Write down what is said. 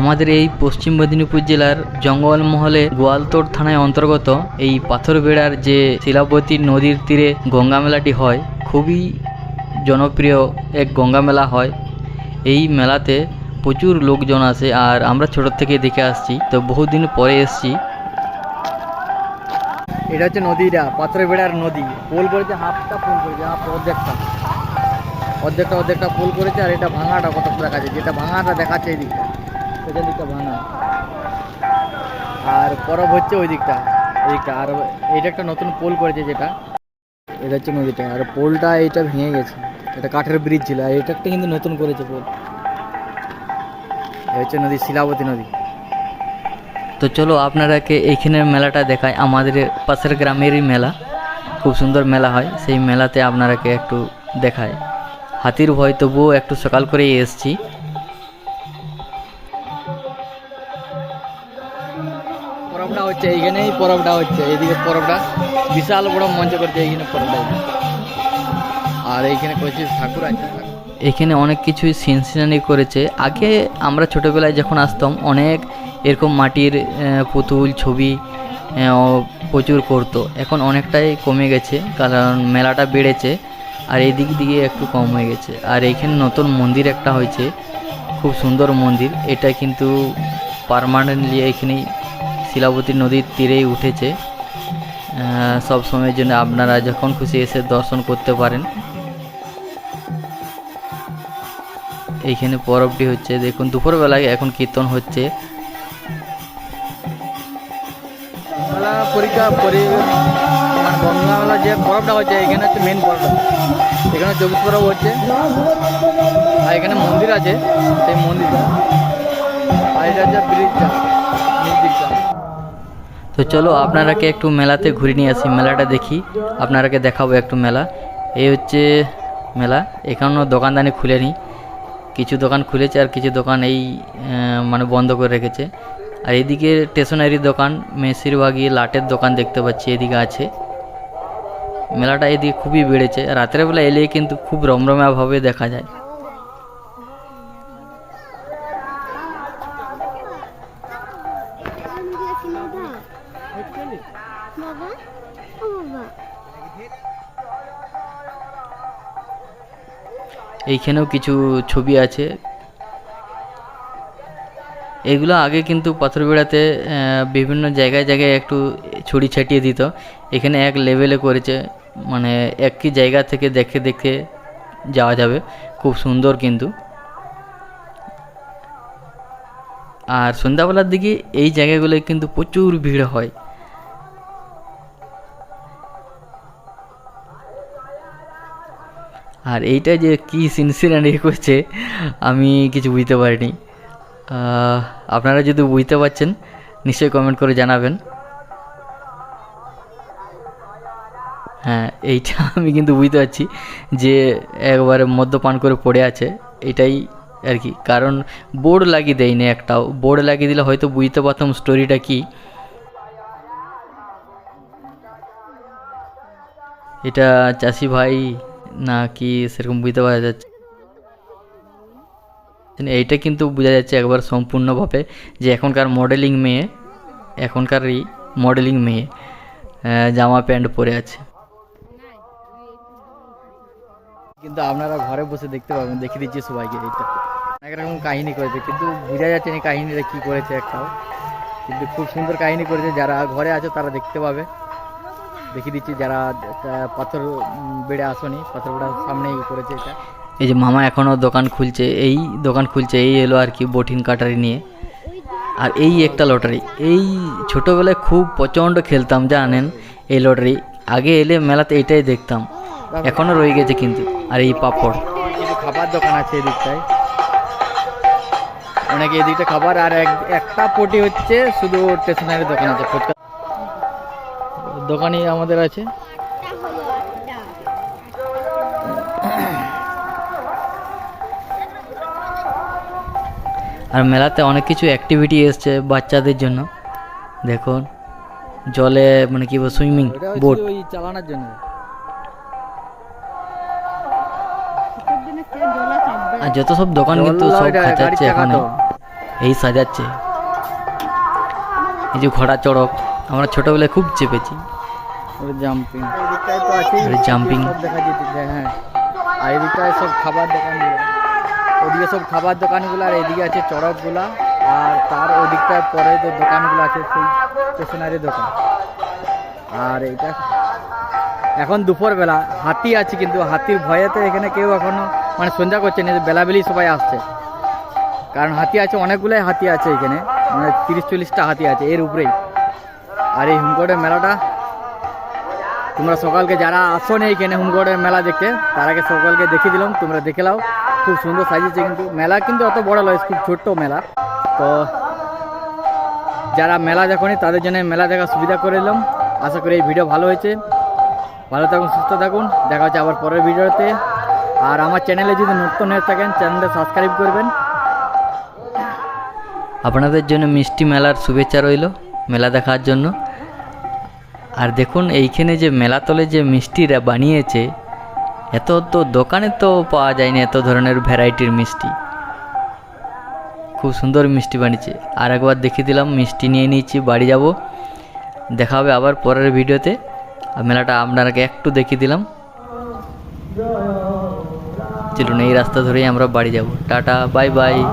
আমাদের এই পশ্চিম মেদিনীপুর জেলার জঙ্গলমহলে গোয়ালতোড় থানায় অন্তর্গত এই পাথরবেড়ার যে শিলাবতী নদীর তীরে গঙ্গা মেলাটি হয়, খুবই জনপ্রিয় এক গঙ্গা মেলা হয়। এই মেলাতে প্রচুর লোকজন আসে আর আমরা ছোট থেকে দেখে আসছি, তো বহুদিন পরে এসছি। এটা হচ্ছে নদীটা, পাথরবেড়ার নদী। পোল করেছে হাফটা পোল করেছে হাফ অর্ধেকটা। অর্ধেকটা অর্ধেকটা পোল করেছে আর এটা ভাঙাটা কত দেখাচ্ছে, যেটা ভাঙাটা দেখাচ্ছে এই দিকটা সেখান দিকটা ভাঙা। আর পরব হচ্ছে ওই দিকটা ওই দিকটা। আর এইটা একটা নতুন পোল করেছে যেটা, এটা হচ্ছে নদীটা। আর পোলটা এটা ভেঙে গেছে। এটা কাঠের ব্রিজ ছিল, আর এটা একটা কিন্তু নতুন করেছে পোল। এই হচ্ছে নদী, শিলাবতী নদী। তো চলো আপনারাকে এইখানের মেলাটা দেখায় আমাদের পাশের গ্রামেরই মেলা। খুব সুন্দর মেলা হয়। সেই মেলাতে আপনারাকে একটু দেখায় হাতির ভয়, তবুও একটু সকাল করেই এসছি। পরবটা হচ্ছে এইখানেই পরবটা হচ্ছে এইদিকে পরবটা। বিশাল বড় মঞ্চ করছে এইখানে পরবটা। আর এইখানে করেছে ঠাকুর আছে। এখানে অনেক কিছুই সিনসিনানি করেছে। আগে আমরা ছোটোবেলায় যখন আসতাম, অনেক এরকম মাটির পুতুল ছবি প্রচুর করতো। এখন অনেকটাই কমে গেছে, কারণ মেলাটা বেড়েছে, আর এই দিক দিয়ে একটু কম হয়ে গেছে। আর এইখানে নতুন মন্দির একটা হয়েছে, খুব সুন্দর মন্দির। এটা কিন্তু পারমানেন্টলি এখানেই শিলাবতী নদীর তীরেই উঠেছে। সব সময়ের জন্য আপনারা যখন খুশি এসে দর্শন করতে পারেন। এইখানে পরবটি হচ্ছে, দেখুন, দুপুরবেলায় এখন কীর্তন হচ্ছে। পরীক্ষা যে পরবটা হচ্ছে, এখানে হচ্ছে মেন পরব। এখানে পরব হচ্ছে। আর এখানে মন্দির আছে, সেই মন্দিরটা। আর এটা হচ্ছে ব্রিজটা। তো চলো আপনারাকে একটু মেলাতে ঘুরে নিয়ে আসি, মেলাটা দেখি। আপনারাকে দেখাবো একটু মেলা। এই হচ্ছে মেলা, এখানেও দোকানদানি খুলেনি। কিছু দোকান খুলেছে আর কিছু দোকান এই মানে বন্ধ করে রেখেছে। আর এদিকে স্টেশনারি দোকান বেশিরভাগই লাটের দোকান দেখতে পাচ্ছি, এদিকে আছে। মেলাটা এদিকে খুবই বেড়েছে। রাতের বেলা এলে কিন্তু খুব রমরমাভাবে দেখা যায়। এইখানেও কিছু ছবি আছে। এগুলো আগে কিন্তু পাথরবেড়াতে আহ, বিভিন্ন জায়গায় জায়গায় একটু ছড়ি ছাটিয়ে দিত। এখানে এক লেভেলে করেছে। মানে একই জায়গা থেকে দেখে দেখে যাওয়া যাবে। খুব সুন্দর কিন্তু। আর সন্ধ্যাবেলার দিকে এই জায়গাগুলোয় কিন্তু প্রচুর ভিড় হয়। আর এইটা যে কি সিনসিনারি করছে, আমি কিছু বুঝতে পারিনি। আপনারা যদি বুঝতে পারছেন, নিশ্চয়ই কমেন্ট করে জানাবেন। হ্যাঁ এইটা আমি কিন্তু বুঝতে পারছি যে একবারে মদ্যপান করে পড়ে আছে, এটাই আর কি। কারণ বোর্ড লাগিয়ে দেয়নি একটাও। বোর্ড লাগিয়ে দিলে হয়তো বুঝতে পারতাম স্টোরিটা কি। এটা চাষি ভাই না কি সেরকম বুঝতে পারা যাচ্ছে। এইটা কিন্তু বোঝা যাচ্ছে একবার সম্পূর্ণভাবে যে এখনকার মডেলিং মেয়ে, এখনকারই মডেলিং মেয়ে জামা প্যান্ট পরে আছে। কিন্তু আপনারা ঘরে বসে দেখতে পাবেন, দেখিয়ে দিচ্ছি সবাইকে এইটা। অনেক রকম কাহিনী করেছে, কিন্তু বোঝা যাচ্ছে না কাহিনীটা কী করেছে একটাও। কিন্তু খুব সুন্দর কাহিনী করেছে, যারা ঘরে আছে তারা দেখতে পাবে। দেখিয়ে দিচ্ছি যারা পাথর বেড়ে আসনি পাথর বেড়ার সামনেই করেছে এটা। এই যে মামা এখনও দোকান খুলছে এই দোকান খুলছে এই এলো আর কি বটিন কাটারি নিয়ে। আর এই একটা লটারি। এই ছোটোবেলায় খুব প্রচণ্ড খেলতাম জানেন? এই লটারি। আগে এলে মেলাতে এটাই দেখতাম। এখনও রয়ে গেছে কিন্তু। আর এই পাপড়। খাবার দোকান আছে এই দিকটায় অনেক এই দিকটা খাবার আর এক- একটা পটি হচ্ছে শুধু স্টেশনারি দোকান আছে ফুচকা দোকানই আমাদের আছে। আর মেলাতে অনেক কিছু অ্যাক্টিভিটি এসছে বাচ্চাদের জন্য। দেখুন জলে মানে কি বলব সুইমিং বোট চালানোর জন্য। আর যত সব দোকান কিন্তু সব খাঁচাচ্ছে এখানে। এই সাজাচ্ছে। এই যে ঘোড়া চড়ক। আমরা ছোটোবেলায় খুব চেপেছি। জাম্পিং। সব দেখা যেতেছে হ্যাঁ আর এদিকটায় সব খাবার দোকানগুলো। ওদিকে সব খাবার দোকানগুলো আর এদিকে আছে চড়কগুলা আর তার ওদিকটায় পরে যে দোকানগুলো আছে সেই স্টেশনারি দোকান। আর এটা এখন দুপুরবেলা হাতি আছে কিন্তু হাতির ভয়েতে এখানে কেউ এখনও মানে সন্ধ্যা করছে না বেলাবেলি সবাই আসছে। কারণ হাতি আছে অনেকগুলাই হাতি আছে এখানে মানে তিরিশ চল্লিশটা হাতি আছে এর উপরেই। আর এই হুমকোটের মেলাটা। তোমরা সকালকে যারা আসো না এখানে হুমগড়ের মেলা দেখতে, তারাকে সকালকে দেখিয়ে দিলাম। তোমরা দেখে নাও, খুব সুন্দর সাজিয়েছে কিন্তু মেলা, কিন্তু অত বড় নয়, খুব ছোট্ট মেলা। তো যারা মেলা দেখনি, তাদের জন্য মেলা দেখার সুবিধা করে দিলাম। আশা করি এই ভিডিও ভালো হয়েছে। ভালো থাকুন, সুস্থ থাকুন। দেখা হচ্ছে আবার পরের ভিডিওতে। আর আমার চ্যানেলে যদি নতুন হয়ে থাকেন, চ্যানেলটা সাবস্ক্রাইব করবেন। আপনাদের জন্য মিষ্টি মেলার শুভেচ্ছা রইল। মেলা দেখার জন্য। আর দেখুন, এইখানে যে মেলাতলে যে মিষ্টিরা বানিয়েছে, এত তো দোকানে তো পাওয়া যায়নি এত ধরনের ভ্যারাইটির মিষ্টি। খুব সুন্দর মিষ্টি বানিয়েছে। আর একবার দেখিয়ে দিলাম, মিষ্টি নিয়ে নিয়েছি, বাড়ি যাব। দেখা হবে আবার পরের ভিডিওতে। আর মেলাটা আপনারাকে একটু দেখিয়ে দিলাম। চলুন, এই রাস্তা ধরেই আমরা বাড়ি যাব। Tata, bye bye.